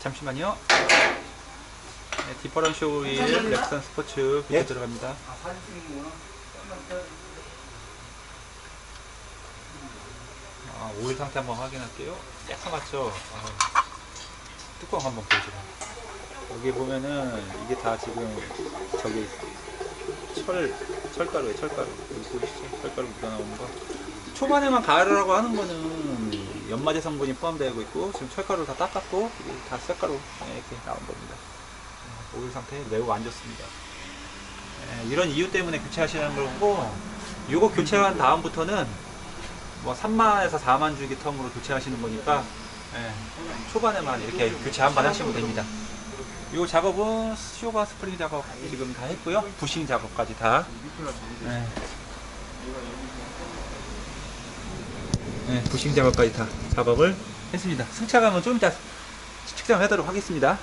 잠시만요. 네, 디퍼런쇼 오일 렉선 스포츠 예? 비트 들어갑니다. 아, 오일 상태 한번 확인할게요. 깨끗맞죠? 아, 뚜껑 한번 보시죠. 여기 보면은 이게 다 지금 저기 철, 철가루에 철가루. 여기 보이시죠? 철가루 묻어나오는 거. 초반에만 가루라고 하는 거는 연마제 성분이 포함되고 있고 지금 철가루 다 닦았고 다 쇳가루 이렇게 나온 겁니다. 어, 오일 상태 매우 안 좋습니다. 예, 이런 이유 때문에 교체하시는 거고 이거 교체한 다음부터는 뭐 3만에서 4만 주기 텀으로 교체하시는 거니까 예, 초반에만 이렇게 교체 한 번 하시면 됩니다. 이 작업은 쇼바 스프링 작업 지금 다 했고요. 부싱 작업까지 다. 예. 네, 부싱 작업까지 다 작업을 했습니다. 승차감은 좀 이따 측정하도록 하겠습니다.